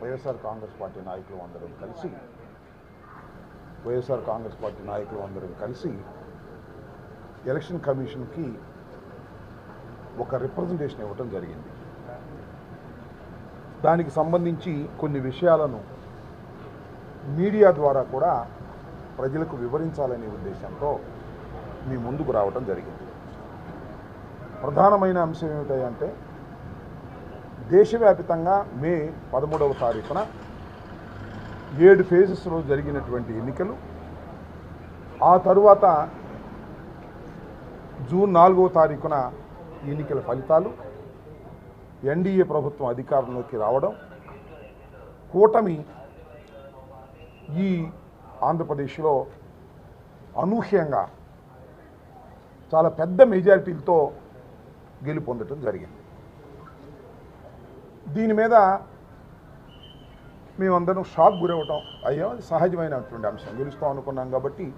YSR Congress party నాయకులు అందరం కలిసి వైఎస్ఆర్ కాంగ్రెస్ పార్టీ నాయకులు అందరం కలిసి ఎలక్షన్ కమిషన్కి ఒక రిప్రజెంటేషన్ ఇవ్వటం జరిగింది. దానికి సంబంధించి కొన్ని విషయాలను మీడియా ద్వారా కూడా ప్రజలకు వివరించాలనే ఉద్దేశంతో మీ ముందుకు రావటం జరిగింది. ప్రధానమైన అంశం ఏమిటంటే దేశవ్యాప్తంగా మే పదమూడవ తారీఖున ఏడు ఫేజెస్లో జరిగినటువంటి ఎన్నికలు. ఆ తరువాత జూన్ నాలుగవ తారీఖున ఎన్నికల ఫలితాలు ఎన్డీఏ ప్రభుత్వం అధికారంలోకి రావడం కూటమి ఈ ఆంధ్రప్రదేశ్లో అనూహ్యంగా చాలా పెద్ద మెజారిటీలతో గెలుపొందటం జరిగింది. దీని మీద మేమందరం షాక్ గురవటం అయ్యా. అది సహజమైనటువంటి అంశం. గెలుస్తాం అనుకున్నాం కాబట్టి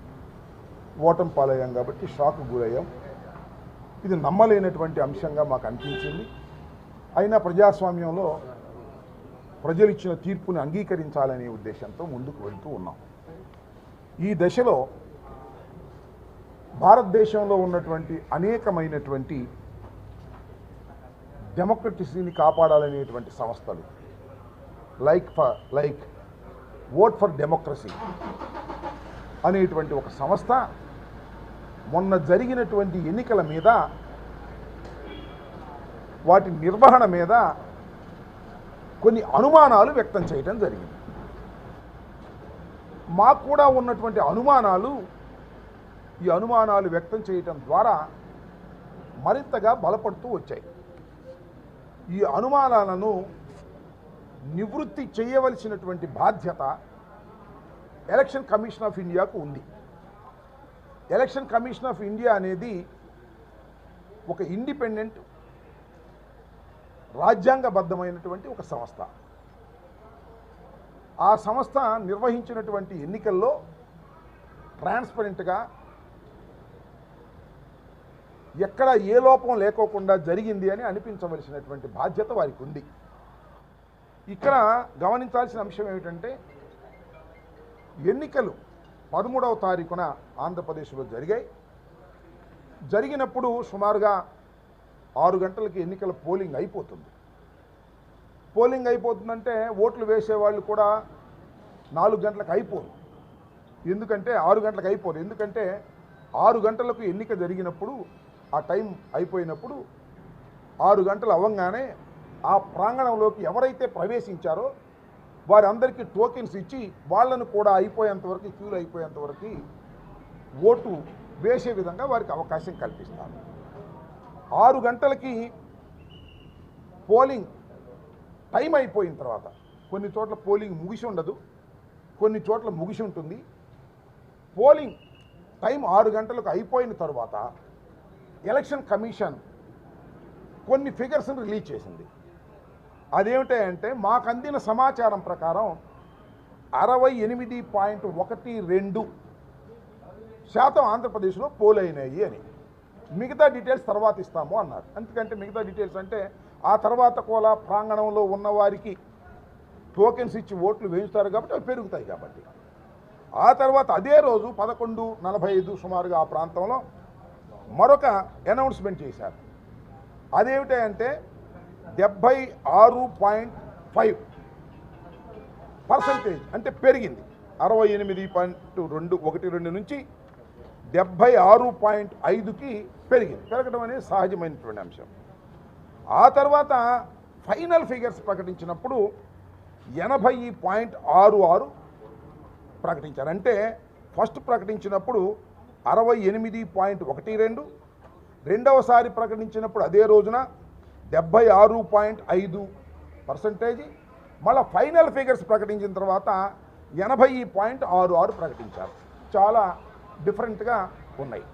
ఓటం పాలయ్యాం కాబట్టి షాక్ గురయ్యాం. ఇది నమ్మలేనటువంటి అంశంగా మాకు అనిపించింది. అయినా ప్రజాస్వామ్యంలో ప్రజలు ఇచ్చిన తీర్పుని అంగీకరించాలనే ఉద్దేశంతో ముందుకు వెళ్తూ ఉన్నాం. ఈ దశలో భారతదేశంలో ఉన్నటువంటి అనేకమైనటువంటి డెమోక్రటసీని కాపాడాలనేటువంటి సంస్థలు. Like for like vote for democracy అనేటువంటి ఒక సంస్థ మొన్న జరిగినటువంటి ఎన్నికల మీద వాటి నిర్వహణ మీద కొన్ని అనుమానాలు వ్యక్తం చేయడం జరిగింది. మాకు కూడా ఉన్నటువంటి అనుమానాలు ఈ అనుమానాలు వ్యక్తం చేయటం ద్వారా మరింతగా బలపడుతూ వచ్చాయి. ఈ అనుమానాలను నివృత్తి చేయవలసినటువంటి బాధ్యత ఎలక్షన్ కమిషన్ ఆఫ్ ఇండియాకు ఉంది. ఎలక్షన్ కమిషన్ ఆఫ్ ఇండియా అనేది ఒక ఇండిపెండెంట్ రాజ్యాంగబద్ధమైనటువంటి ఒక సంస్థ. ఆ సంస్థ నిర్వహించినటువంటి ఎన్నికల్లో ట్రాన్స్పరెంట్గా ఎక్కడ ఏ లోపం లేకోకుండా జరిగింది అని అనిపించవలసినటువంటి బాధ్యత వారికి ఉంది ఇక్కడ గమనించాల్సిన అంశం ఏమిటంటే ఎన్నికలు పదమూడవ తారీఖున ఆంధ్రప్రదేశ్లో జరిగాయి. జరిగినప్పుడు సుమారుగా ఆరు గంటలకి ఎన్నికల పోలింగ్ అయిపోతుంది. పోలింగ్ అయిపోతుందంటే ఓట్లు వేసేవాళ్ళు కూడా నాలుగు గంటలకు అయిపోరు. ఎందుకంటే ఆరు గంటలకు అయిపోరు. ఎందుకంటే ఆరు గంటలకు ఎన్నిక జరిగినప్పుడు ఆ టైం అయిపోయినప్పుడు ఆరు గంటలు అవ్వగానే ఆ ప్రాంగణంలోకి ఎవరైతే ప్రవేశించారో వారందరికీ టోకెన్స్ ఇచ్చి వాళ్ళను కూడా అయిపోయేంతవరకు క్యూలు అయిపోయేంతవరకు ఓటు వేసే విధంగా వారికి అవకాశం కల్పిస్తారు. ఆరు గంటలకి పోలింగ్ టైం అయిపోయిన తర్వాత కొన్ని చోట్ల పోలింగ్ ముగిసి ఉండదు కొన్ని చోట్ల ముగిసి ఉంటుంది పోలింగ్ టైం ఆరు గంటలకు అయిపోయిన తర్వాత ఎలక్షన్ కమిషన్ కొన్ని ఫిగర్స్ని రిలీజ్ చేసింది. అదేమిటంటే మాకు అందిన సమాచారం ప్రకారం అరవై ఎనిమిది పాయింట్ ఒకటి రెండు శాతం ఆంధ్రప్రదేశ్లో పోలైనాయి అని. మిగతా డీటెయిల్స్ తర్వాత ఇస్తాము అన్నారు. ఎందుకంటే మిగతా డీటెయిల్స్ అంటే ఆ తర్వాత కూడా ప్రాంగణంలో ఉన్నవారికి టోకెన్స్ ఇచ్చి ఓట్లు వేయిస్తారు కాబట్టి అవి పెరుగుతాయి కాబట్టి. ఆ తర్వాత అదే రోజు పదకొండు నలభై ఐదు సుమారుగా ఆ ప్రాంతంలో మరొక అనౌన్స్మెంట్ చేశారు. అదేమిటంటే డెబ్భై ఆరు పాయింట్ ఫైవ్ పర్సంటేజ్ అంటే పెరిగింది. అరవై ఎనిమిది పాయింట్ రెండు ఒకటి రెండు నుంచి డెబ్భై ఆరు పాయింట్ ఐదుకి పెరిగింది. పెరగడం అనేది సహజమైనటువంటి అంశం. ఆ తర్వాత ఫైనల్ ఫిగర్స్ ప్రకటించినప్పుడు ఎనభై పాయింట్ ఆరు ఆరు ప్రకటించారు. అంటే ఫస్ట్ ప్రకటించినప్పుడు అరవై ఎనిమిది పాయింట్ ఒకటి రెండు. రెండవసారి ప్రకటించినప్పుడు అదే రోజున డెబ్భై ఆరు పాయింట్ ఐదు పర్సంటేజీ. మళ్ళీ ఫైనల్ ఫిగర్స్ ప్రకటించిన తర్వాత ఎనభై పాయింట్ ఆరు ఆరు ప్రకటించారు. చాలా డిఫరెంట్గా ఉన్నాయి.